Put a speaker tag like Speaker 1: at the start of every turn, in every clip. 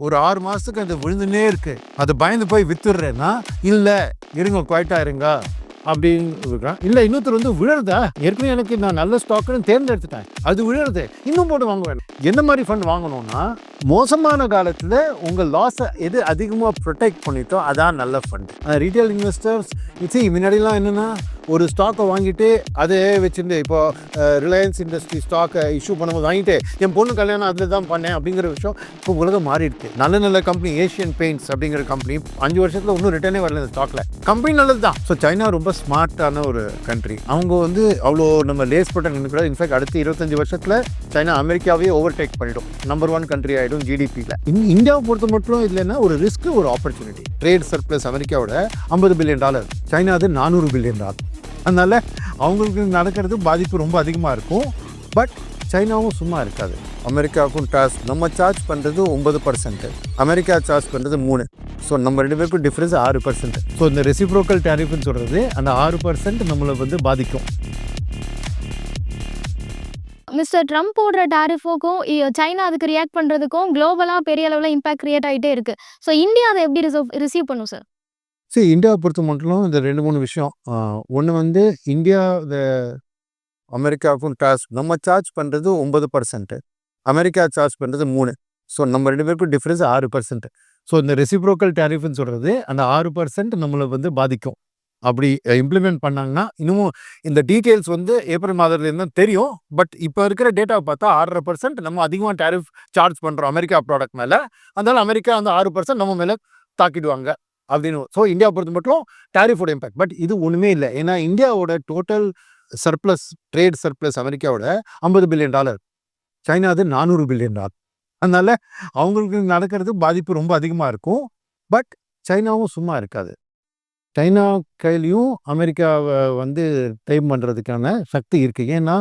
Speaker 1: ஒரு ஆறு மாசத்துக்கு அது விழுந்துனே இருக்கு. அது பயந்து போய் வித்துடுறேன்னா இல்ல இருங்க குவாய்ட்டா இருங்க அப்படின்னு இருக்கான் இல்ல இன்னொருத்தர் வந்து விழுறதா? ஏற்கனவே எனக்கு நான் நல்ல ஸ்டாக்னு தேர்ந்தெடுத்துட்டேன். அது விழுறது. இன்னும் போட்டு வாங்க வேணும் என்ன மாதிரி ஃபண்ட் வாங்கணும்னா மோசமான காலத்துல உங்க லாஸை எது அதிகமாக ப்ரொடெக்ட் பண்ணிட்டோ அதான் நல்ல ஃபண்ட் ரீட்டைல் இன்வெஸ்டர்ஸ் சி முன்னாடிலாம் என்னன்னா ஒரு ஸ்டாக்கை வாங்கிட்டு அதே வச்சுருந்து இப்போ ரிலையன்ஸ் இண்டஸ்ட்ரி ஸ்டாக்கை இஷ்யூ பண்ணும்போது வாங்கிட்டு என் பொண்ணு கல்யாணம் அதில் தான் பண்ணேன் அப்படிங்கிற விஷயம் இப்போ உலகம் மாறிடுச்சு. நல்ல நல்ல கம்பெனி ஏஷியன் பெயிண்ட்ஸ் அப்படிங்கிற கம்பெனி அஞ்சு வருஷத்தில் ஒன்றும் ரிட்டர்னே வரல இந்த ஸ்டாக்கில் கம்பெனி நல்லது தான் ஸோ சைனா ரொம்ப ஸ்மார்ட்டான ஒரு கண்ட்ரி அவங்க வந்து அவ்வளோ நம்ம லேஸ் பட்ட நினைக்கூட இன்ஃபேக்ட் அடுத்த இருபத்தஞ்சு வருஷத்தில் சைனா அமெரிக்காவே ஓவர் டேக் பண்ணிடும் நம்பர் ஒன் கண்ட்ரி ஆகிடும் ஜிடிபியில் இந்தியாவை பொறுத்த மட்டும் இல்லைன்னா ஒரு ரிஸ்க் ஒரு ஆப்பர்ச்சுனிட்டி ட்ரேட் சர்ப்ளஸ் அமெரிக்காவோட ஐம்பது பில்லியன் டாலர் சைனா அது நானூறு பில்லியன் டாலர் அதனால அவங்களுக்கு நடக்கிறது பாதிப்பு ரொம்ப அதிகமாக இருக்கும். பட் சைனாவும் சும்மா இருக்காது. அமெரிக்காவுக்கும் டாஸ் நம்ம சார்ஜ் பண்ணுறது ஒன்பது பர்சன்ட் அமெரிக்கா சார்ஜ் பண்ணுறது மூணு. ஸோ நம்ம ரெண்டு பேருக்கும் டிஃப்ரென்ஸ் ஆறு பர்சன்ட் ஸோ இந்த ரெசிப்ரோக்கல் டேரிஃப்னு சொல்கிறது அந்த ஆறு பர்சன்ட் நம்மளை வந்து பாதிக்கும்.
Speaker 2: மிஸ்டர் ட்ரம்ப் போடுற டாரிஃபுக்கும் சைனா அதுக்கு ரியாக்ட் பண்ணுறதுக்கும் குளோபலாக பெரிய அளவில் இம்பாக்ட் கிரியேட் ஆகிட்டே இருக்கு. ஸோ இந்தியா அதை எப்படி ரிசர்வ் ரிசீவ் பண்ணும் சார்
Speaker 1: சரி இந்தியாவை பொறுத்த மட்டும் இந்த ரெண்டு மூணு விஷயம். ஒன்று வந்து இந்தியா இந்த அமெரிக்காவுக்கும் டாஸ் நம்ம சார்ஜ் பண்ணுறது ஒன்பது பர்சன்ட்டு அமெரிக்கா சார்ஜ் பண்ணுறது மூணு. ஸோ நம்ம ரெண்டு பேருக்கும் டிஃப்ரென்ஸ் ஆறு பர்சன்ட் ஸோ இந்த ரெசிப்ரோக்கல் டேரிஃப்னு சொல்கிறது அந்த ஆறு பர்சன்ட் நம்மளை வந்து பாதிக்கும். அப்படி இம்ப்ளிமெண்ட் பண்ணாங்கன்னா இன்னமும் இந்த டீட்டெயில்ஸ் வந்து ஏப்ரல் மாதத்துலேருந்து தான் தெரியும். பட் இப்போ இருக்கிற டேட்டாவை பார்த்தா ஆறரை பர்சன்ட் நம்ம அதிகமாக டேரிஃப் சார்ஜ் பண்ணுறோம் அமெரிக்கா ப்ராடக்ட் மேலே. அதனால் அமெரிக்கா வந்து ஆறு பர்சன்ட் நம்ம மேலே தாக்கிடுவாங்க. அப்படின்னு. ஸோ இந்தியா பொறுத்த மட்டும் டேரிஃபோட இம்பாக்ட் பட் இது ஒன்றுமே இல்லை. ஏன்னா இந்தியாவோட டோட்டல் சர்ப்ளஸ் ட்ரேட் சர்ப்ளஸ் அமெரிக்காவோட ஐம்பது பில்லியன் டாலர் சைனா அது நானூறு பில்லியன் டாலர் அதனால அவங்களுக்கு நடக்கிறது பாதிப்பு ரொம்ப அதிகமாக இருக்கும். பட் சைனாவும் சும்மா இருக்காது. சைனா கையிலையும் அமெரிக்காவை வந்து டைம் பண்ணுறதுக்கான சக்தி இருக்குது ஏன்னா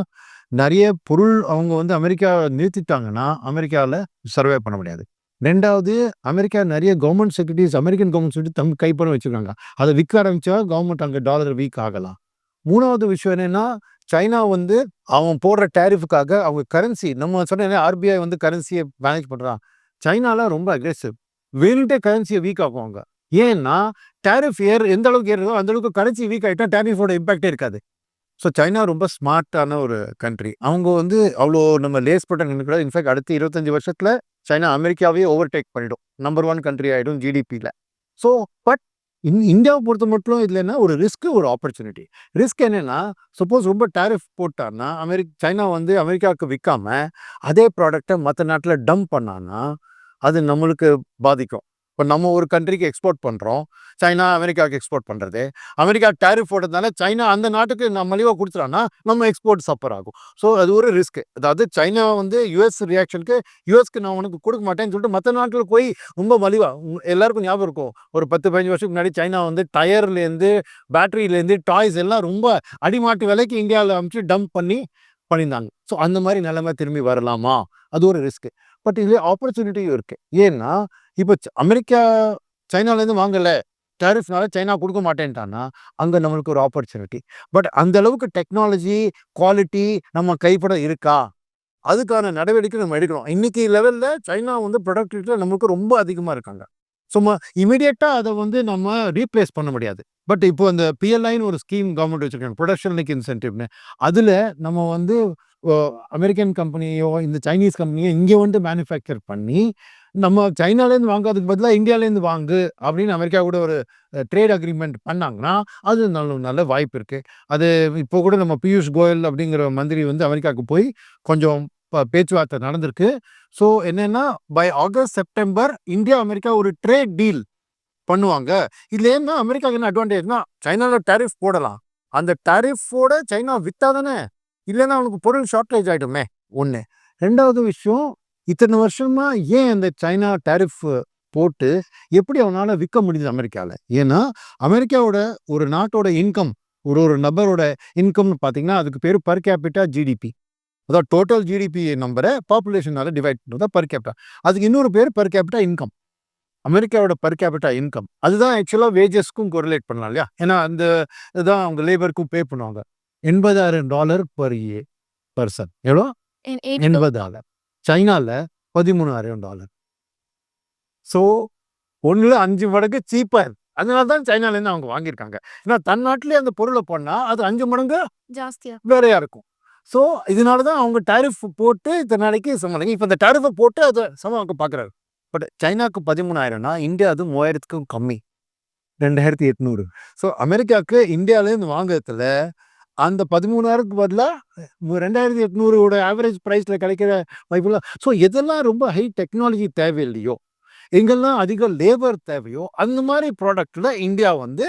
Speaker 1: நிறைய பொருள் அவங்க வந்து அமெரிக்காவை நிறுத்திட்டாங்கன்னா அமெரிக்காவில் சர்வே பண்ண முடியாது. ரெண்டாவது அமெரிக்கா நிறைய government securities American government security தம் கைப்பட வச்சுருக்காங்க. அதை விற்க ஆரம்பிச்சா கவர்மெண்ட் அங்கே டாலர் வீக் ஆகலாம். மூணாவது விஷயம் என்னென்னா சைனா வந்து அவன் போடுற டேரிஃபுக்காக அவங்க கரன்சி நம்ம சொன்ன ஆர்பிஐ வந்து கரன்சியை மேனேஜ் பண்ணுறான் சைனாலாம் ரொம்ப அக்ரெசிவ் வேணுட்டே கரன்சியை வீக் ஆக்குவாங்க. ஏன்னா டேரிஃப் ஏர் எந்த அளவுக்கு ஏறுதோ அந்த அளவுக்கு கரன்சி வீக் ஆகிட்டா டேரிஃபோட இம்பாக்டே இருக்காது. ஸோ சைனா ரொம்ப ஸ்மார்ட்டான ஒரு கண்ட்ரி அவங்க வந்து அவ்வளோ நம்ம லேஸ் பட்ட நினைக்கூட இன்ஃபேக்ட் அடுத்த இருபத்தஞ்சி வருஷத்தில் சைனா அமெரிக்காவே ஓவர்டேக் பண்ணிடும். நம்பர் ஒன் கண்ட்ரி ஆகிடும் ஜிடிபியில் ஸோ பட் இந் இந்தியாவை பொறுத்த மட்டும் இல்லைன்னா ஒரு ரிஸ்க்கு ஒரு ஆப்பர்ச்சுனிட்டி ரிஸ்க் என்னென்னா சப்போஸ் ரொம்ப டேரிஃப் போட்டான்னா அமெரிக் சைனா வந்து அமெரிக்காவுக்கு விற்காம அதே ப்ராடக்டை மற்ற நாட்டில் டம்ப் பண்ணான்னா அது நம்மளுக்கு பாதிக்கும். இப்போ நம்ம ஒரு கண்ட்ரிக்கு எக்ஸ்போர்ட் பண்ணுறோம் சைனா அமெரிக்காவுக்கு எக்ஸ்போர்ட் பண்ணுறது அமெரிக்கா டேரிஃப் போட்டதுனால சைனா அந்த நாட்டுக்கு நம்ம மலிவாக கொடுத்துட்டான்னா நம்ம எக்ஸ்போர்ட் சஃபர் ஆகும். ஸோ அது ஒரு ரிஸ்க் அதாவது சைனா வந்து யூஎஸ் ரியாக்ஷனுக்கு யூஎஸ்க்கு நான் உனக்கு கொடுக்க மாட்டேன்னு சொல்லிட்டு மற்ற நாட்டில் போய் ரொம்ப மலிவாக எல்லாருக்கும் ஞாபகம் இருக்கும். ஒரு பத்து பதினஞ்சு வருஷத்துக்கு முன்னாடி சைனா வந்து டயர்லேருந்து பேட்டரியிலேருந்து டாய்ஸ் எல்லாம் ரொம்ப அடிமாட்டு விலைக்கு இந்தியாவில் அமைச்சு டம்ப் பண்ணி பண்ணியிருந்தாங்க. ஸோ அந்த மாதிரி நிலைமை திரும்பி வரலாமா? அது ஒரு ரிஸ்க் பட் இதுலேயே ஆப்பர்ச்சுனிட்டியும் இருக்குது ஏன்னா இப்போ அமெரிக்கா சைனாலேருந்து வாங்கலை. டேரிஃப்னால சைனா கொடுக்க மாட்டேன்ட்டான்னா அங்கே நம்மளுக்கு ஒரு ஆப்பர்ச்சுனிட்டி பட் அந்த அளவுக்கு டெக்னாலஜி குவாலிட்டி நம்ம கைப்பட இருக்கா? அதுக்கான நடவடிக்கை நம்ம எடுக்கிறோம் இன்னைக்கு லெவலில் சைனா வந்து ப்ரொடக்டிவிட்டியில் நம்மளுக்கு ரொம்ப அதிகமாக இருக்காங்க. சும்மா இமீடியட்டாக அதை வந்து நம்ம ரீப்ளேஸ் பண்ண முடியாது. பட் இப்போ அந்த பிஎல்ஐன்னு ஒரு ஸ்கீம் கவர்மெண்ட் வச்சுருக்காங்க. ப்ரொடக்ஷன் லிங்க் இன்சென்டிவ்னு அதில் நம்ம வந்து அமெரிக்கன் கம்பெனியோ இந்த சைனீஸ் கம்பெனியோ இங்கே வந்து மேனுஃபேக்சர் பண்ணி நம்ம சைனாலேருந்து வாங்குறதுக்கு பதிலாக இந்தியாவிலேருந்து வாங்கு அப்படின்னு அமெரிக்கா கூட ஒரு ட்ரேட் அக்ரிமெண்ட் பண்ணாங்கன்னா அது நல்ல நல்ல வாய்ப்பு இருக்குது அது இப்போ கூட நம்ம பியூஷ் கோயல் அப்படிங்கிற மந்திரி வந்து அமெரிக்காவுக்கு போய் கொஞ்சம் பேச்சுவார்த்தை நடந்திருக்கு. ஸோ என்னென்னா by August September India America ஒரு ட்ரேட் டீல் பண்ணுவாங்க. இதில் என்ன அமெரிக்காவுக்கு என்ன அட்வான்டேஜ்னா சைனாவில் டேரிஃப் போடலாம். அந்த டேரிஃபோட சைனா விற்றா தானே? இல்லைன்னா அவனுக்கு பொருள் ஷார்ட்டேஜ் ஆகிடுமே ஒன்று ரெண்டாவது விஷயம் இத்தனை வருஷமா ஏன் அந்த சைனா டேரிஃப் போட்டு எப்படி அவனால் விற்க முடியுது அமெரிக்காவில் ஏன்னா அமெரிக்காவோட ஒரு நாட்டோட இன்கம் ஒரு ஒரு நபரோட இன்கம்னு பார்த்தீங்கன்னா அதுக்கு பேர் பர் கேபிட்டா ஜிடிபி அதாவது டோட்டல் ஜிடிபி நம்பரை பாப்புலேஷனால டிவைட் பண்ணுறதா பர் கேபிட்டா அதுக்கு இன்னொரு பேர் பர் கேபிட்டா இன்கம் அமெரிக்காவோட பர் கேபிட்டா இன்கம் அதுதான் ஆக்சுவலாக வேஜஸ்க்கும் கொரிலேட் பண்ணலாம் இல்லையா? ஏன்னா அந்த இதுதான் அவங்க லேபருக்கும் பே பண்ணுவாங்க. எண்பதாயிரம் டாலர் பர் ஏ பர்சன் எவ்வளோ எண்பதாயிரம். சைனாவில் பதிமூணாயிரம் டாலர். ஸோ ஒன்றில் அஞ்சு மடங்கு சீப்பாக அதனால தான் சைனாலேருந்து அவங்க வாங்கியிருக்காங்க. ஏன்னா தன் நாட்டிலே அந்த பொருளை பண்ணால் அது அஞ்சு மடங்கு
Speaker 2: ஜாஸ்தியா.
Speaker 1: வேறையாக இருக்கும். ஸோ இதனால தான் அவங்க டாரிஃப் போட்டு இத்தனை நாளைக்கு சமாளிங்க. இப்போ இந்த டாரிஃபை போட்டு அதை சமாளிக்க பார்க்குறாரு பட் சைனாக்கு பதிமூணாயிரம்னா இந்தியா அது மூவாயிரத்துக்கும் கம்மி. ரெண்டாயிரத்தி எட்நூறு. ஸோ அமெரிக்காவுக்கு இந்தியாவிலேருந்து வாங்குறதுல அந்த பதிமூணாயிரத்துக்கு பதிலாக ரெண்டாயிரத்தி எட்நூறோட ஆவரேஜ் ப்ரைஸில் கிடைக்கிற வாய்ப்புலாம் ஸோ எதெல்லாம் ரொம்ப ஹை டெக்னாலஜி தேவையில்லையோ எங்கெல்லாம் அதிக லேபர் தேவையோ அந்த மாதிரி ப்ராடக்டில் இந்தியா வந்து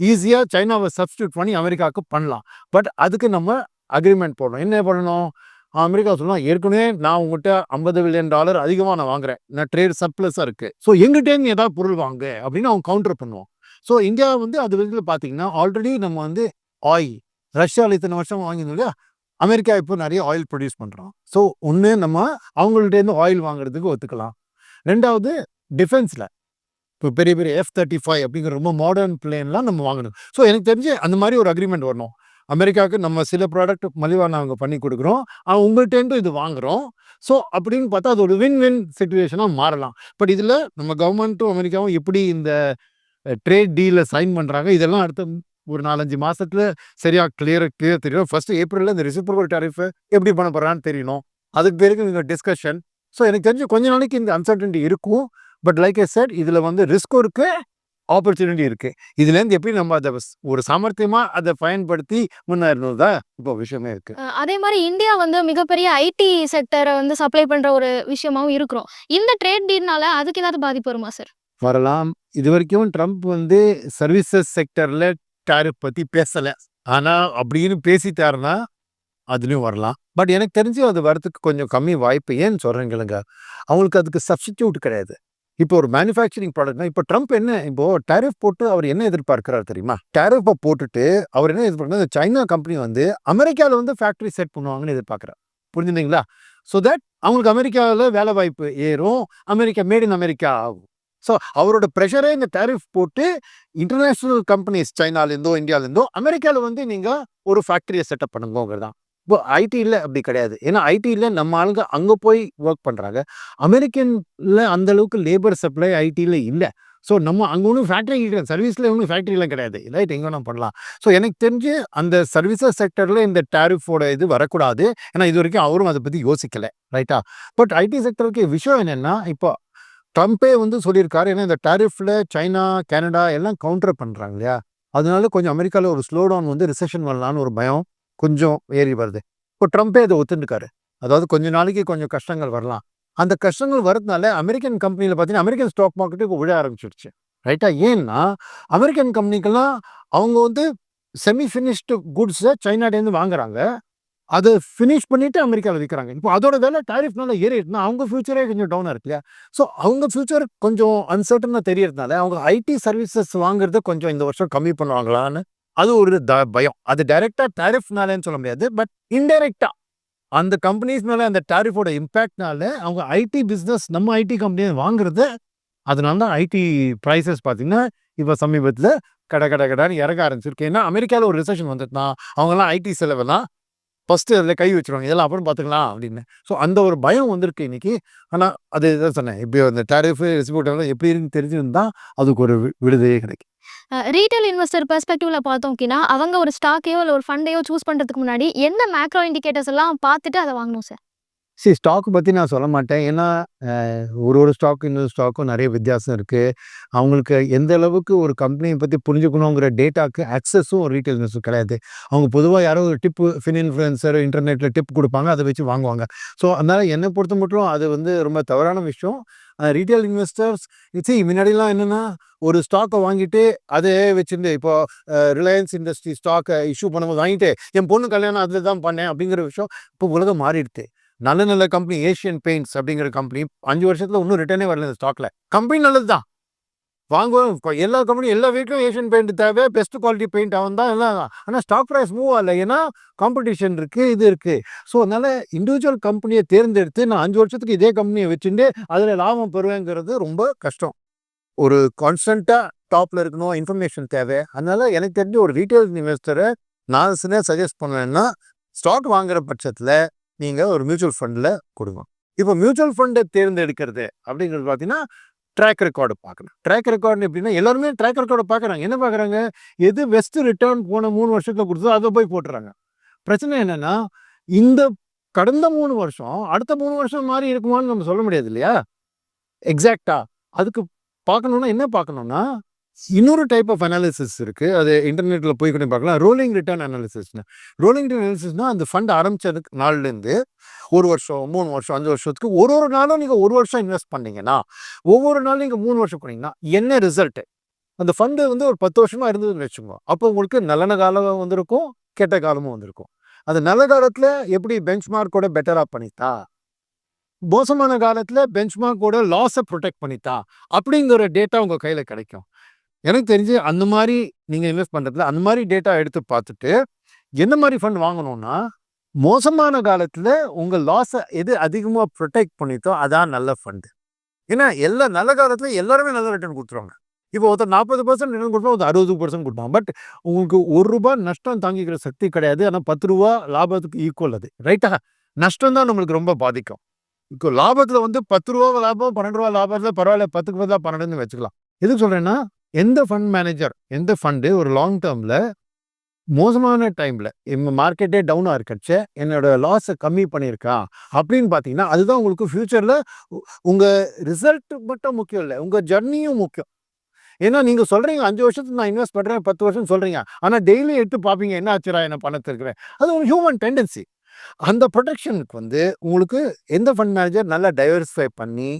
Speaker 1: ஈஸியாக சைனாவை சப்ஸ்டியூட் பண்ணி அமெரிக்காவுக்கு பண்ணலாம். பட் அதுக்கு நம்ம அக்ரிமெண்ட் போடணும். என்ன பண்ணணும்? அமெரிக்கா சொல்லலாம் ஏற்கனவே நான் உங்கள்கிட்ட ஐம்பது பில்லியன் டாலர் அதிகமாக நான் வாங்குறேன். நான் ட்ரேட் சப்ளஸாக இருக்குது ஸோ எங்கிட்டேருந்து ஏதாவது பொருள் வாங்கு அப்படின்னு அவங்க கவுண்டர் பண்ணுவோம் ஸோ இந்தியா வந்து அது விதத்தில் பார்த்தீங்கன்னா ஆல்ரெடி நம்ம வந்து ஆயில் ரஷ்யாவில் இத்தனை வருஷம் வாங்கினோம் இல்லையா? அமெரிக்கா இப்போ நிறைய ஆயில் ப்ரொடியூஸ் பண்ணுறோம் ஸோ ஒன்று நம்ம அவங்கள்ட்டேருந்து ஆயில் வாங்குறதுக்கு ஒத்துக்கலாம். ரெண்டாவது டிஃபென்ஸில் இப்போ பெரிய பெரிய எஃப் தேர்ட்டி ஃபைவ் அப்படிங்கிற ரொம்ப மாடர்ன் பிளேன்லாம் நம்ம வாங்கணும். ஸோ எனக்கு தெரிஞ்சு அந்த மாதிரி ஒரு அக்ரிமெண்ட் வரணும். அமெரிக்காவுக்கு நம்ம சில ப்ராடக்ட் மலிவாக நாங்கள் பண்ணி கொடுக்குறோம். அவங்க உங்கள்கிட்டேருந்து இது வாங்குறோம். ஸோ அப்படின்னு பார்த்தா அது ஒரு வின் வின் சுச்சுவேஷனாக மாறலாம். பட் இதில் நம்ம கவர்மெண்ட்டும் அமெரிக்காவும் எப்படி இந்த ட்ரேட் டீலில் சைன் பண்ணுறாங்க இதெல்லாம் அடுத்த ஒரு நாலஞ்சு மாசத்துல சரியா கிளியர் கிளியர் தெரியும். ஃபர்ஸ்ட் ஏப்ரல்ல இந்த ரிசிப்ரோகல் டாரிஃப் எப்படி பண்ண போறான்னு தெரியணும். அதுக்கு பிறகு இந்த டிஸ்கஷன் ஸோ எனக்கு தெரிஞ்சு கொஞ்ச நாளைக்கு இந்த அன்சர்டன்டி இருக்கும். பட் லைக் ஐ செட் இதுல வந்து ரிஸ்க்கும் இருக்கு ஆப்பர்ச்சுனிட்டி இருக்கு. இதுலேருந்து எப்படி நம்ம அதை ஒரு சாமர்த்தியமா அதை பயன்படுத்தி முன்னேறணும் தான் இப்போ விஷயமே இருக்கு.
Speaker 2: அஹ் அதே மாதிரி இந்தியா வந்து மிகப்பெரிய ஐடி செக்டரை வந்து சப்ளை பண்ற ஒரு விஷயமாவும் இருக்கிறோம். இந்த ட்ரேட் டீல்னால அதுக்கு ஏதாவது பாதிப்பு வருமா சார்
Speaker 1: வரலாம். இது வரைக்கும் ட்ரம்ப் வந்து சர்வீசஸ் செக்டர்ல டாரிஃப் பத்தி பேசல. ஆனா அப்படின்னு பேசிட்டாருன்னா அதுலயும் வரலாம். பட் எனக்கு தெரிஞ்சு அது வரத்துக்கு கொஞ்சம் கம்மி வாய்ப்பு ஏன்னு சொல்றேன் கேளுங்க அவங்களுக்கு அதுக்கு சப்ஸ்டிடியூட் கிடையாது. இப்போ ஒரு மேனுஃபேக்சரிங் ப்ராடக்ட்னா இப்போ ட்ரம்ப் என்ன இப்போ டேரிஃப் போட்டு அவர் என்ன எதிர்பார்க்கிறார் தெரியுமா? டேரிஃபை போட்டுட்டு அவர் என்ன எதிர்பார்க்கணும் இந்த சைனா கம்பெனி வந்து அமெரிக்காவில் வந்து ஃபேக்டரி செட் பண்ணுவாங்கன்னு எதிர்பார்க்குறார். புரிஞ்சுதுங்களா? ஸோ தட் அவங்களுக்கு அமெரிக்காவில் வேலை வாய்ப்பு ஏறும். அமெரிக்கா மேட் இன் அமெரிக்கா ஆகும். ஸோ அவரோட ப்ரெஷரே இந்த டேரிஃப் போட்டு இன்டர்நேஷ்னல் கம்பெனிஸ் சைனாலேருந்தோ இந்தியாவிலேருந்தோ அமெரிக்காவில் வந்து நீங்கள் ஒரு ஃபேக்டரியை செட்டப் பண்ணுங்கிறது தான். இப்போ ஐடியில் அப்படி கிடையாது. ஏன்னா ஐடியில் நம்ம ஆளுங்க அங்கே போய் ஒர்க் பண்ணுறாங்க அமெரிக்கனில் அந்த அளவுக்கு லேபர் சப்ளை ஐடியில் இல்லை. ஸோ நம்ம அங்கே ஒன்றும் ஃபேக்ட்ரி கிடையாது. சர்வீஸில் ஒன்றும் ஃபேக்ட்ரிலாம் கிடையாது. ரைட் எங்கே நம்ம பண்ணலாம். ஸோ எனக்கு தெரிஞ்சு அந்த சர்வீசஸ் செக்டரில் இந்த டேரிஃபோட இது வரக்கூடாது. ஏன்னா இது வரைக்கும் அவரும் அதை பற்றி யோசிக்கலை. ரைட்டா பட் ஐடி செக்டருக்கு விஷயம் என்னென்னா இப்போ ட்ரம்ப்பே வந்து சொல்லியிருக்காரு. ஏன்னா இந்த டாரிஃபில் சைனா கனடா எல்லாம் கவுண்டர் பண்ணுறாங்க இல்லையா? அதனால கொஞ்சம் அமெரிக்காவில் ஒரு ஸ்லோ டவுன் வந்து ரிசெஷன் வரலான்னு ஒரு பயம் கொஞ்சம் ஏறி வருது. இப்போ ட்ரம்ப்பே அதை ஒத்துண்டுக்காரு அதாவது கொஞ்ச நாளைக்கு கொஞ்சம் கஷ்டங்கள் வரலாம். அந்த கஷ்டங்கள் வரதுனால அமெரிக்கன் கம்பெனியில் பார்த்தீங்கன்னா அமெரிக்கன் ஸ்டாக் மார்க்கெட்டு இப்போ விழ ஆரம்பிச்சிருச்சு. ரைட்டா? ஏன்னா அமெரிக்கன் கம்பெனிக்கெல்லாம் அவங்க வந்து செமி ஃபினிஷ்டு குட்ஸை சைனாட்டேருந்து வாங்குறாங்க. அதை ஃபினிஷ் பண்ணிட்டு அமெரிக்காவில் விற்கிறாங்க இப்போ அதோட வேலை டாரிஃப்னால ஏறிட்டுனா அவங்க ஃபியூச்சரே கொஞ்சம் டவுனாக இருக்கு இல்லையா? ஸோ அவங்க ஃபியூச்சர் கொஞ்சம் அன்சர்டனாக தெரியறதுனால அவங்க ஐடி சர்வீசஸ் வாங்குறத கொஞ்சம் இந்த வருஷம் கம்மி பண்ணுவாங்களான்னு அது ஒரு த பயம். அது டைரெக்டாக டாரிஃப்னாலேன்னு சொல்ல முடியாது பட் இன்டெரக்டாக அந்த கம்பெனிஸ் மேலே அந்த டாரிஃபோட இம்பேக்ட்னால அவங்க ஐடி பிஸ்னஸ் நம்ம ஐடி கம்பெனியை வாங்குறது அதனால தான் ஐடி ப்ரைஸஸ் பார்த்தீங்கன்னா இப்போ சமீபத்தில் கட கட கடான்னு இறக்க ஆரம்பிச்சிருக்கு. ஏன்னா அமெரிக்காவில் ஒரு ரிசெஷன் வந்துட்டுனா அவங்கெல்லாம் ஐடி செலவெல்லாம் ஃபஸ்ட்டு அதில் கை வச்சிருவாங்க. இதெல்லாம் அப்புறம் பார்த்துக்கலாம் அப்படின்னு. ஸோ அந்த ஒரு பயம் வந்திருக்கு இன்றைக்கி ஆனால் அது இதான் சொன்னேன். இப்போ அந்த டேரிஃபு ரெசிபியூட்டர்லாம் எப்படி இருக்குன்னு தெரிஞ்சிருந்தா அதுக்கு ஒரு வி- விடுதலே கிடைக்கும்.
Speaker 2: ரீட்டைல் இன்வெஸ்டர் பெர்ஸ்பெக்டிவ்ல பார்த்தோம் அப்படின்னா அவங்க ஒரு ஸ்டாக்கையோ இல்லை ஒரு ஃபண்டையோ சூஸ் பண்ணுறதுக்கு முன்னாடி என்ன மேக்ரோ இண்டிகேட்டர்ஸ் எல்லாம் பார்த்துட்டு அதை வாங்கணும் சார்
Speaker 1: சரி ஸ்டாக் பற்றி நான் சொல்ல மாட்டேன். ஏன்னா ஒரு ஒரு ஸ்டாக்கு இன்னொரு ஸ்டாக்கும் நிறைய வித்தியாசம் இருக்குது அவங்களுக்கு எந்த அளவுக்கு ஒரு கம்பெனியை பற்றி புரிஞ்சுக்கணுங்கிற டேட்டாக்கு அக்சஸும் ஒரு ரீட்டைல் இன்வெஸ்டர் கிடையாது. அவங்க பொதுவாக யாரோ ஒரு டிப்பு ஃபின் இன்ஃப்ளூயன்சர் இன்டர்நெட்டில் டிப் கொடுப்பாங்க அதை வச்சு வாங்குவாங்க. ஸோ அதனால் என்னை பொறுத்த மட்டும் அது வந்து ரொம்ப தவறான விஷயம். ரீட்டைல் இன்வெஸ்டர்ஸ் சி முன்னாடிலாம் என்னென்னா ஒரு ஸ்டாக்கை வாங்கிட்டு அதே வச்சுருந்து இப்போ ரிலையன்ஸ் இண்டஸ்ட்ரி ஸ்டாக்கை இஷ்யூ பண்ணும்போது வாங்கிட்டு என் பொண்ணு கல்யாணம் அதில் தான் பண்ணேன் அப்படிங்கிற விஷயம் இப்போ உலகம் மாறிடுது. நல்ல நல்ல கம்பெனி ஏஷியன் பெயிண்ட்ஸ் அப்படிங்கிற கம்பெனி அஞ்சு வருஷத்தில் இன்னும் ரிட்டர்னே வரல இந்த ஸ்டாக்கில் கம்பெனி நல்லது தான் வாங்குவோம். எல்லா கம்பெனியும் எல்லா வீட்லையும் ஏஷியன் பெயிண்ட் தேவை பெஸ்ட் குவாலிட்டி பெயிண்ட் அவன் தான் எல்லாம் ஆனால் ஸ்டாக் ப்ரைஸ் மூவ் ஆகல. ஏன்னா காம்படிஷன் இருக்குது இது இருக்குது ஸோ அதனால் இண்டிவிஜுவல் கம்பெனியை தேர்ந்தெடுத்து நான் அஞ்சு வருஷத்துக்கு இதே கம்பெனியை வச்சுட்டு அதில் லாபம் பெறுவேங்கிறது ரொம்ப கஷ்டம். ஒரு கான்ஸ்டண்ட்டாக டாப்பில் இருக்கணும் இன்ஃபர்மேஷன் தேவை. அதனால் எனக்கு தெரிஞ்ச ஒரு ரீட்டைல் இன்வெஸ்டரை நான் சஜஸ்ட் பண்ணுவேன்னா ஸ்டாக் வாங்குற பட்சத்தில் நீங்கள் ஒரு மியூச்சுவல் ஃபண்டில் கொடுங்க. இப்போ மியூச்சுவல் ஃபண்டை தேர்ந்தெடுக்கிறது அப்படிங்கிறது பார்த்தீங்கன்னா ட்ராக் ரெக்கார்டு பார்க்கணும். ட்ராக் ரெக்கார்டு எப்படின்னா எல்லாருமே ட்ராக் ரெக்கார்டை பார்க்குறாங்க. என்ன பார்க்குறாங்க? எது பெஸ்ட் ரிட்டர்ன் போன மூணு வருஷத்தில் கொடுத்தோ அதை போய் போட்டுறாங்க. பிரச்சனை என்னென்னா இந்த கடந்த மூணு வருஷம் அடுத்த மூணு வருஷம் மாதிரி இருக்குமான்னு நம்ம சொல்ல முடியாது இல்லையா? எக்ஸாக்டா அதுக்கு பார்க்கணுன்னா என்ன பார்க்கணுன்னா இன்னொரு டைப் ஆஃப் அனாலிசிஸ் இருக்குது அது இன்டர்நெட்டில் போய் கூட பார்க்கலாம். ரோலிங் ரிட்டர்ன் அனாலிசிஸ்னு ரோலிங் ரிட்டர்ன் அனாலிசிஸ்னால் அந்த ஃபண்ட் ஆரம்பிச்சதுக்கு நாள்லேருந்து ஒரு வருஷம் மூணு வருஷம் அஞ்சு வருஷத்துக்கு ஒரு ஒரு நாளும் நீங்கள் ஒரு வருஷம் இன்வெஸ்ட் பண்ணீங்கன்னா ஒவ்வொரு நாளும் நீங்கள் மூணு வருஷம் போனீங்கன்னா என்ன ரிசல்ட்டு அந்த ஃபண்டு வந்து ஒரு பத்து வருஷமாக இருந்ததுன்னு வச்சுக்கோங்க. அப்போ உங்களுக்கு நல்லன காலம் வந்திருக்கும் கெட்ட காலமும் வந்திருக்கும். அந்த நல்ல காலத்தில் எப்படி பெஞ்ச் மார்க்கோட பெட்டராக பண்ணித்தா? மோசமான காலத்தில் பெஞ்ச் மார்க்கோட லாஸை ப்ரொடெக்ட் பண்ணித்தா? அப்படிங்கிற டேட்டா உங்கள் கையில் கிடைக்கும். எனக்கு தெரிஞ்சு அந்த மாதிரி நீங்கள் இன்வெஸ்ட் பண்றதுல அந்த மாதிரி டேட்டா எடுத்து பார்த்துட்டு என்ன மாதிரி ஃபண்ட் வாங்கணும்னா மோசமான காலத்தில் உங்கள் லாஸை எது அதிகமாக ப்ரொடெக்ட் பண்ணித்தோ அதான் நல்ல ஃபண்டு. ஏன்னா எல்லா நல்ல காலத்தில் எல்லாருமே நல்ல ரிட்டர்ன் கொடுத்துருவாங்க. இப்போ ஒருத்தர் நாற்பது பர்சன்ட் ரிட்டர்ன் கொடுப்பா ஒருத்தர் அறுபது பர்சன்ட் கொடுப்பான். பட் உங்களுக்கு ஒரு ரூபாய் நஷ்டம் தாங்கிக்கிற சக்தி கிடையாது. ஆனால் பத்து ரூபா லாபத்துக்கு ஈக்குவல் அது. ரைட்டா நஷ்டம் தான் நம்மளுக்கு ரொம்ப பாதிக்கும். இப்போ லாபத்தில் வந்து பத்து ரூபா லாபம் பன்னெண்டு ரூபா லாபத்தில் பரவாயில்ல பத்துக்கு பதிலாக பன்னெண்டுன்னு வச்சுக்கலாம். எதுக்கு சொல்கிறேன்னா எந்த ஃபண்ட் மேனேஜர் எந்த ஃபண்டு ஒரு லாங் டேர்மில் மோசமான டைமில் எங்கள் மார்க்கெட்டே டவுனாக இருக்கச்சு என்னோட லாஸை கம்மி பண்ணியிருக்கான் அப்படின்னு பார்த்தீங்கன்னா அதுதான் உங்களுக்கு ஃப்யூச்சரில் உங்கள் ரிசல்ட் மட்டும் முக்கியம் இல்லை உங்கள் ஜர்னியும் முக்கியம். ஏன்னா நீங்கள் சொல்கிறீங்க அஞ்சு வருஷத்துக்கு நான் இன்வெஸ்ட் பண்ணுறேன் பத்து வருஷம் சொல்கிறீங்க ஆனால் டெய்லி எடுத்து பார்ப்பீங்க என்ன ஆச்சுரா என்ன பணத்தை இருக்கிறேன் அது ஒரு ஹியூமன் டெண்டன்சி அந்த ப்ரொடெக்ஷனுக்கு வந்து உங்களுக்கு எந்த ஃபண்ட் மேனேஜர் நல்லா டைவர்சிஃபை பண்ணி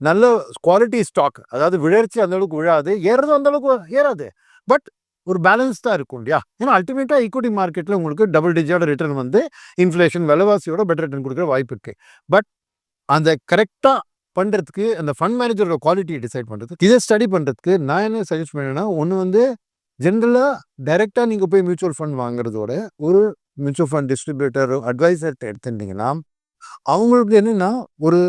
Speaker 1: நல்ல குவாலிட்டி ஸ்டாக் அதாவது விழர்ச்சி அந்தளவுக்கு விழாது ஏறது அந்தளவுக்கு ஏறாது. பட் ஒரு பேலன்ஸ் தான் இருக்கும் இல்லையா? ஏன்னா அல்டிமேட்டாக ஈக்குவிட்டி மார்க்கெட்டில் உங்களுக்கு டபுள் டிஜிட்டோட ரிட்டர்ன் வந்து இன்ஃப்ளேஷன் விலைவாசியோட பெட்டர் ரிட்டர்ன் கொடுக்குற வாய்ப்பு இருக்குது பட் அந்த கரெக்டாக பண்ணுறதுக்கு அந்த ஃபண்ட் மேனேஜரோட குவாலிட்டியை டிசைட் பண்ணுறதுக்கு இதை ஸ்டடி பண்ணுறதுக்கு நான் என்ன சஜெஸ்ட் பண்ணேன்னா ஒன்று வந்து ஜென்ரலாக டைரெக்டாக நீங்கள் போய் மியூச்சுவல் ஃபண்ட் வாங்குறதோட ஒரு மியூச்சுவல் ஃபண்ட் டிஸ்ட்ரிபியூட்டர் அட்வைசர்கிட்ட எடுத்துட்டிங்கன்னா அவங்களுக்கு என்னென்னா ஒரு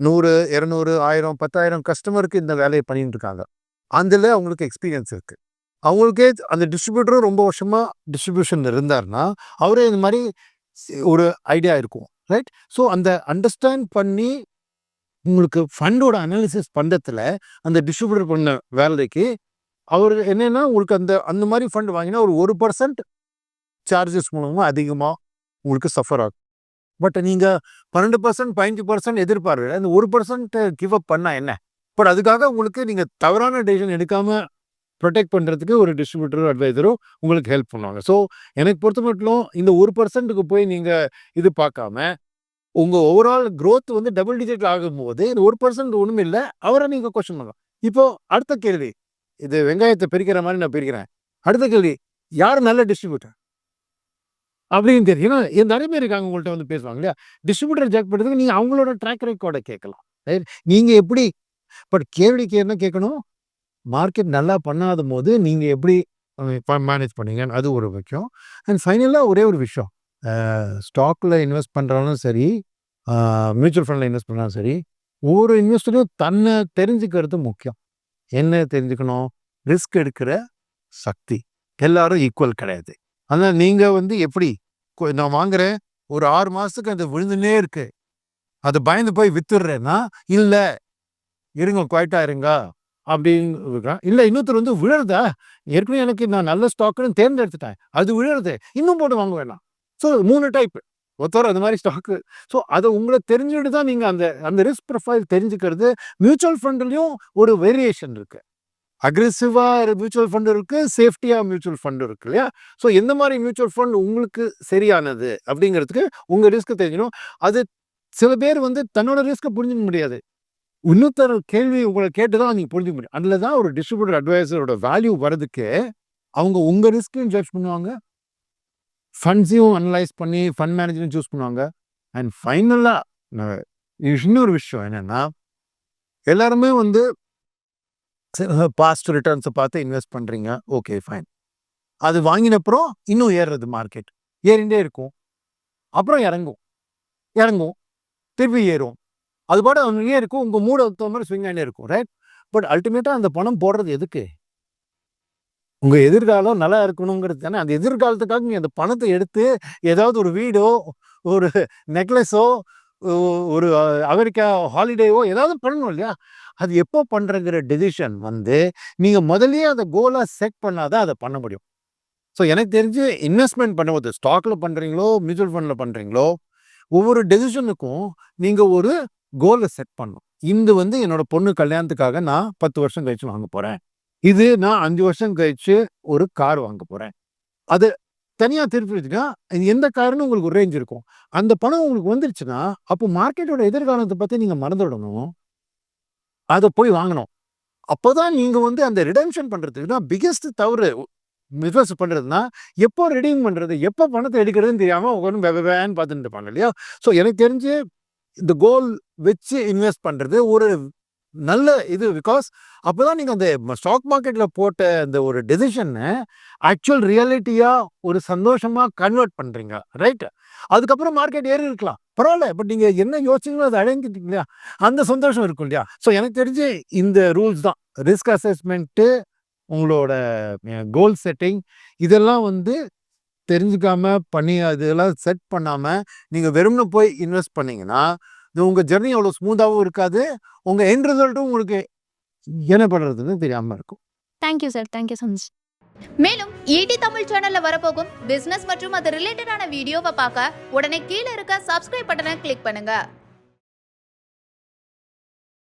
Speaker 1: நூறு இரநூறு ஆயிரம் பத்தாயிரம் கஸ்டமருக்கு இந்த வேலையை பண்ணிட்டு இருக்காங்க. அதில் அவங்களுக்கு எக்ஸ்பீரியன்ஸ் இருக்குது அவங்களுக்கே அந்த டிஸ்ட்ரிபியூட்டரும் ரொம்ப வருஷமாக டிஸ்ட்ரிபியூஷன் இருந்தாருன்னா அவரே இந்த மாதிரி ஒரு ஐடியா இருக்கும் ரைட் ஸோ அந்த அண்டர்ஸ்டாண்ட் பண்ணி உங்களுக்கு ஃபண்டோட அனாலிசிஸ் பண்ணுறதுல அந்த டிஸ்ட்ரிபியூட்டர் பண்ண வேலைக்கு அவர் என்னென்னா உங்களுக்கு அந்த அந்த மாதிரி ஃபண்ட் வாங்கினா ஒரு ஒரு பர்சன்ட் சார்ஜஸ் மூலமாக அதிகமாக உங்களுக்கு சஃபர் ஆகும். பட் நீங்கள் பன்னெண்டு பர்சன்ட் பதினஞ்சு பர்சன்ட் எதிர்பார்வை அந்த ஒரு பர்சன்ட் கிவ் அப் பண்ணால் என்ன? பட் அதுக்காக உங்களுக்கு நீங்கள் தவறான டெசிஷன் எடுக்காமல் ப்ரொடெக்ட் பண்ணுறதுக்கு ஒரு டிஸ்ட்ரிபியூட்டரோ அட்வைசரோ உங்களுக்கு ஹெல்ப் பண்ணுவாங்க. ஸோ எனக்கு பொறுத்த மட்டும் இந்த ஒரு பர்சன்ட்டுக்கு போய் நீங்கள் இது பார்க்காம உங்கள் ஓவரால் க்ரோத் வந்து டபுள் டிஜிட் ஆகும்போது இந்த ஒரு பர்சன்ட் ஒன்றும் இல்லை அவரை நீங்கள் கொஸ்டின் பண்ணலாம். இப்போது அடுத்த கேள்வி. இது வெங்காயத்தை பிரிக்கிற மாதிரி நான் பிரிக்கிறேன். அடுத்த கேள்வி யார் நல்ல டிஸ்ட்ரிபியூட்டர் அப்படின்னு தெரியும். ஏன்னா நிறைய பேர் இருக்காங்க உங்கள்கிட்ட வந்து பேசுவாங்க இல்லையா? டிஸ்ட்ரிபியூட்டர் ஜாக் பண்ணுறதுக்கு நீங்கள் அவங்களோட ட்ராக் ரெக்கார்டை கேட்கலாம். ரைட் நீங்கள் எப்படி பட் கேள்விக்கு என்ன கேட்கணும்? மார்க்கெட் நல்லா பண்ணாத போது நீங்கள் எப்படி மேனேஜ் பண்ணீங்க? அது ஒரு விஷயம். அண்ட் ஃபைனலாக ஒரே ஒரு விஷயம். ஸ்டாக்கில் இன்வெஸ்ட் பண்ணுறாலும் சரி மியூச்சுவல் ஃபண்டில் இன்வெஸ்ட் பண்ணாலும் சரி ஒவ்வொரு இன்வெஸ்டரும் தன்னை தெரிஞ்சுக்கிறது முக்கியம். என்ன தெரிஞ்சுக்கணும்? ரிஸ்க் எடுக்கிற சக்தி. எல்லாரும் ஈக்குவல் கிடையாது. ஆனால் நீங்கள் வந்து எப்படி நான் வாங்குறேன். ஒரு ஆறு மாதத்துக்கு அது விழுந்துனே இருக்கு. அது பயந்து போய் வித்துடுறேன்னா இல்லை இருங்க குவாய்ட்டா இருங்க அப்படின்னு இருக்கிறான். இல்லை இன்னொருத்தர் வந்து விழறதா? ஏற்கனவே எனக்கு நான் நல்ல ஸ்டாக்குன்னு தேர்ந்தெடுத்துட்டேன். அது விழறது. இன்னும் போட்டு வாங்க வேணாம் ஸோ மூணு டைப் ஒருத்தர் அந்த மாதிரி ஸ்டாக்கு ஸோ அதை உங்களை தெரிஞ்சுட்டு தான் நீங்கள் அந்த அந்த ரிஸ்க் ப்ரொஃபைல் தெரிஞ்சுக்கிறது. மியூச்சுவல் ஃபண்ட்லேயும் ஒரு வேரியேஷன் இருக்கு. அக்ரெசிவாக மியூச்சுவல் ஃபண்ட் இருக்குது சேஃப்டியாக மியூச்சுவல் ஃபண்ட் இருக்கு இல்லையா? ஸோ எந்த மாதிரி மியூச்சுவல் ஃபண்ட் உங்களுக்கு சரியானது அப்படிங்கிறதுக்கு உங்கள் ரிஸ்க்கு தெரிஞ்சிடும் அது சில பேர் வந்து தன்னோட ரிஸ்க்கை புரிஞ்சுக்க முடியாது. இன்னொருத்தர் கேள்வி உங்களை கேட்டு தான் நீங்கள் புரிஞ்சுக்க முடியும். அதில் தான் ஒரு டிஸ்ட்ரிபியூட்டர் அட்வைசரோட வேல்யூ வரதுக்கு அவங்க உங்கள் ரிஸ்க்கையும் ஜட்ஜ் பண்ணுவாங்க. ஃபண்ட்ஸையும் அனலைஸ் பண்ணி ஃபண்ட் மேனேஜரும் சூஸ் பண்ணுவாங்க. அண்ட் ஃபைனலாக இன்னொரு விஷயம் என்னென்னா எல்லாருமே வந்து பாஸ்ட் ரிட்டர்ன்ஸை பார்த்து இன்வெஸ்ட் பண்ணுறீங்க ஓகே ஃபைன் அது வாங்கினப்புறம் இன்னும் ஏறுறது மார்க்கெட் ஏறிண்டே இருக்கும். அப்புறம் இறங்கும். இறங்கும். திருப்பி ஏறும். அது பாட்டு அங்கேயே இருக்கும். உங்கள் மூட தகுந்த மாதிரி ஸ்விங் ஆகினே இருக்கும். ரைட் பட் அல்டிமேட்டாக அந்த பணம் போடுறது எதுக்கு? உங்கள் எதிர்காலம் நல்லா இருக்கணுங்கிறது தானே. அந்த எதிர்காலத்துக்காக நீங்கள் அந்த பணத்தை எடுத்து ஏதாவது ஒரு வீடோ ஒரு நெக்லஸோ ஒரு அமெரிக்கா ஹாலிடேவோ ஏதாவது பண்ணணும் இல்லையா? அது எப்போ பண்ணுறங்கிற டெசிஷன் வந்து நீங்கள் முதல்லையே அந்த கோலாக செட் பண்ணாதான் அதை பண்ண முடியும். ஸோ எனக்கு தெரிஞ்சு இன்வெஸ்ட்மெண்ட் பண்ணும்போது ஸ்டாக்ல பண்ணுறீங்களோ மியூச்சுவல் ஃபண்டில் பண்ணுறீங்களோ ஒவ்வொரு டெசிஷனுக்கும் நீங்கள் ஒரு கோலை செட் பண்ணணும். இது வந்து என்னோட பொண்ணு கல்யாணத்துக்காக நான் பத்து வருஷம் கழிச்சு வாங்க போகிறேன் இது நான் அஞ்சு வருஷம் கழிச்சு ஒரு கார் வாங்க போகிறேன் அது தனியாக திருப்பி வச்சுன்னா இது எந்த காரணம் உங்களுக்கு ஒரு ரேஞ்ச் இருக்கும். அந்த பணம் உங்களுக்கு வந்துருச்சுன்னா அப்போ மார்க்கெட்டோட எதிர்காலத்தை பற்றி நீங்கள் மறந்துவிடணும் அதை போய் வாங்கணும். அப்போதான் நீங்கள் வந்து அந்த ரிடம்ஷன் பண்ணுறதுக்கு தான் பிக்கெஸ்ட் தவறு. இன்வெஸ்ட் பண்ணுறதுனா எப்போ ரெடீம் பண்ணுறது எப்போ பணத்தை எடுக்கிறதுன்னு தெரியாமல் ஒன்றும் வேன்னு பார்த்துட்டு இருப்பாங்க இல்லையா? ஸோ எனக்கு தெரிஞ்சு இந்த கோல் வச்சு இன்வெஸ்ட் பண்ணுறது ஒரு நல்ல இது பிகாஸ் அப்போ தான் நீங்கள் அந்த ஸ்டாக் மார்க்கெட்டில் போட்ட அந்த ஒரு டெசிஷனை ஆக்சுவல் ரியாலிட்டியாக ஒரு சந்தோஷமாக கன்வெர்ட் பண்ணுறீங்க ரைட் அதுக்கப்புறம் மார்க்கெட் ஏறி இருக்கலாம். பரவாயில்ல. பட் நீங்கள் என்ன யோசிச்சீங்களோ அதை அடங்கிட்டீங்க இல்லையா? அந்த சந்தோஷம் இருக்கும் இல்லையா? ஸோ எனக்கு தெரிஞ்சு இந்த ரூல்ஸ் தான். ரிஸ்க் அசஸ்மெண்ட்டு உங்களோட கோல் செட்டிங் இதெல்லாம் வந்து தெரிஞ்சுக்காமல் பண்ணி அதெல்லாம் செட் பண்ணாமல் நீங்கள் வெறும்னு போய் இன்வெஸ்ட் பண்ணிங்கன்னா உங்கள் ஜெர்னி அவ்வளோ ஸ்மூத்தாகவும் இருக்காது. உங்கள் என் ரிசல்ட்டும் உங்களுக்கு என்ன பண்ணுறதுன்னு தெரியாமல் இருக்கும்
Speaker 2: thank you sir thank you so much
Speaker 3: மேலும் ஈடி தமிழ் சேனல்ல வரப்போகும் பிசினஸ் மற்றும் அது ரிலேட்டடான வீடியோவை பார்க்க உடனே கீழே இருக்க சப்ஸ்கிரைப் பட்டனை கிளிக் பண்ணுங்க.